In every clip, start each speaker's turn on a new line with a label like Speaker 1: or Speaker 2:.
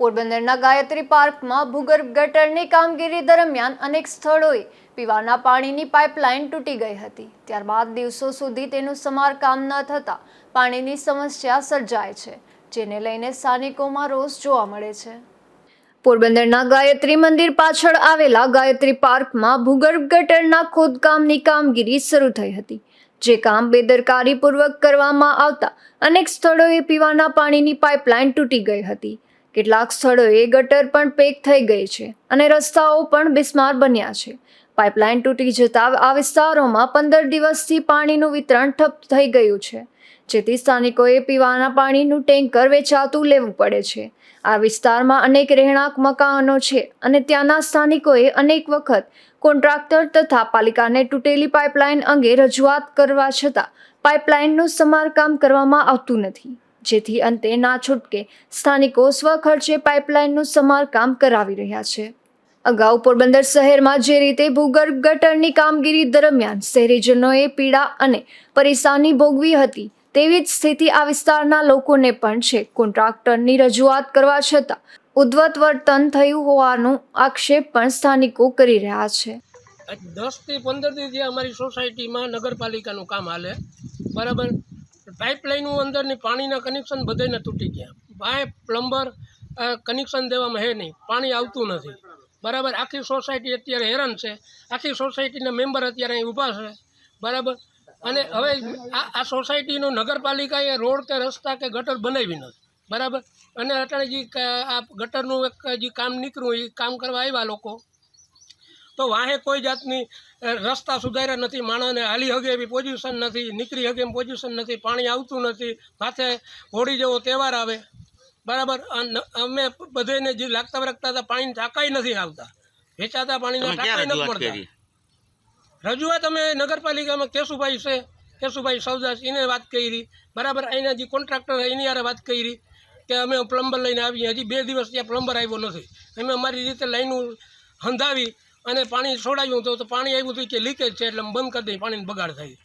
Speaker 1: પોરબંદરના ગાયત્રી પાર્કમાં ભૂગર્ભ ગટરની કામગીરી દરમિયાન અનેક સ્થળોએ પીવાના પાણીની પાઇપલાઇન તૂટી ગઈ હતી. ત્યારબાદ દિવસો સુધી તેનું સમારકામ ન થતાં પાણીની સમસ્યા સર્જાય છે, જેને લઈને સ્થાનિકોમાં રોષ જોવા મળે છે. પોરબંદરના ગાયત્રી મંદિર પાછળ આવેલા ગાયત્રી પાર્કમાં ભૂગર્ભ ગટરના ખોદકામની કામગીરી શરૂ થઈ હતી, જે કામ બેદરકારીપૂર્વક કરવામાં આવતા અનેક સ્થળોએ પીવાના પાણીની પાઇપલાઇન તૂટી ગઈ હતી. કેટલાક સ્થળોએ ગટર પણ પેક થઈ ગઈ છે અને રસ્તાઓ પણ બિસ્માર બન્યા છે. પાઇપલાઇન તૂટી જતા આ વિસ્તારોમાં પંદર દિવસથી પાણીનું વિતરણ ઠપ થઈ ગયું છે, જેથી સ્થાનિકોએ પીવાના પાણીનું ટેન્કર વેચાતું લેવું પડે છે. આ વિસ્તારમાં અનેક રહેણાંક મકાનો છે અને ત્યાંના સ્થાનિકોએ અનેક વખત કોન્ટ્રાક્ટર તથા પાલિકાને તૂટેલી પાઇપલાઇન અંગે રજૂઆત કરવા છતાં પાઇપલાઇનનું સમારકામ કરવામાં આવતું નથી. જેથી અંતે ના છૂટકે સ્થાનિકો સ્વખર્ચે પાઇપલાઇનનું સમારકામ કરાવી રહ્યા છે. અગાઉ પોરબંદર શહેરમાં જે રીતે ભૂગર્ભ ગટરની કામગીરી દરમિયાન શહેરીજનોએ પીડા અને પરેશાની ભોગવી હતી, તેવી જ સ્થિતિ આ વિસ્તારના લોકોને પણ છે. કોન્ટ્રાક્ટરની રજૂઆત કરવા છતાં ઉદ્વત વર્તન થયું હોવાનો આક્ષેપ પણ સ્થાનિકો કરી રહ્યા છે.
Speaker 2: દસથી પંદર દિવસ અમારી સોસાયટીમાં નગરપાલિકાનું કામ હાલે, બરાબર? પાઇપલાઇનનું અંદરની પાણીના કનેક્શન બધાને તૂટી ગયા. ભાઈ પ્લમ્બર કનેક્શન દેવામાં હે નહીં. પાણી આવતું નથી. બરાબર? આખી સોસાયટી અત્યારે હેરાન છે. આખી સોસાયટીના મેમ્બર અત્યારે અહીં ઊભા છે. બરાબર? અને હવે આ સોસાયટીનું નગરપાલિકાએ રોડ કે રસ્તા કે ગટર બનાવી નથી. બરાબર? અને અત્યારે જે આ ગટરનું એક જે કામ નીકળ્યું, એ કામ કરવા આવ્યા લોકો. તો વાહે કોઈ જાતની રસ્તા સુધાર્યા નથી માણસને હાલી હગે એવી પોઝિશન નથી નીકળી હગે એમ પોઝિશન નથી પાણી આવતું નથી માથે હોળી જેવો તહેવાર આવે. બરાબર? અમે બધાને જે લાગતા વરગતા હતા પાણી ટાંકાઈ નથી આવતા વેચાતા પાણીના ટાંકાઈ નથી
Speaker 3: રજૂઆત
Speaker 2: પડતા રજૂઆત અમે નગરપાલિકામાં કેશુભાઈ છે કેશુભાઈ સૌદાસ એને વાત કરી. બરાબર? અહીંના જે કોન્ટ્રાક્ટર એની યારે વાત કરી કે અમે પ્લમ્બર લઈને આવીએ. હજી બે દિવસ ત્યાં પ્લમ્બર આવ્યો નથી. અમે અમારી રીતે લાઈનું હંધાવી અને પાણી છોડાયું તો પાણી આવ્યું હતું કે લીકેજ છે એટલે બંધ કરી દઈએ પાણીનો બગાડ થાય.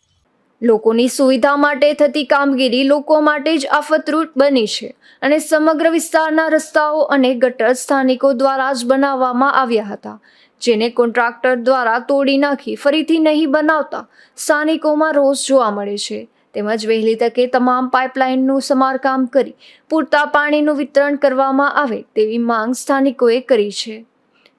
Speaker 1: લોકોની સુવિધા માટે થતી કામગીરી લોકો માટે જ આફતરૂપ બની છે અને સમગ્ર વિસ્તારના રસ્તાઓ અને ગટર સ્થાનિકો દ્વારા જ બનાવવામાં આવ્યા હતા. જેને કોન્ટ્રાક્ટર દ્વારા તોડી નાખી, ફરીથી નહીં બનાવતા સ્થાનિકોમાં રોષ જોવા મળે છે. તેમજ વહેલી તકે તમામ પાઇપલાઇનનું સમારકામ કરી પૂરતા પાણીનું વિતરણ કરવામાં આવે તેવી માંગ સ્થાનિકોએ કરી છે.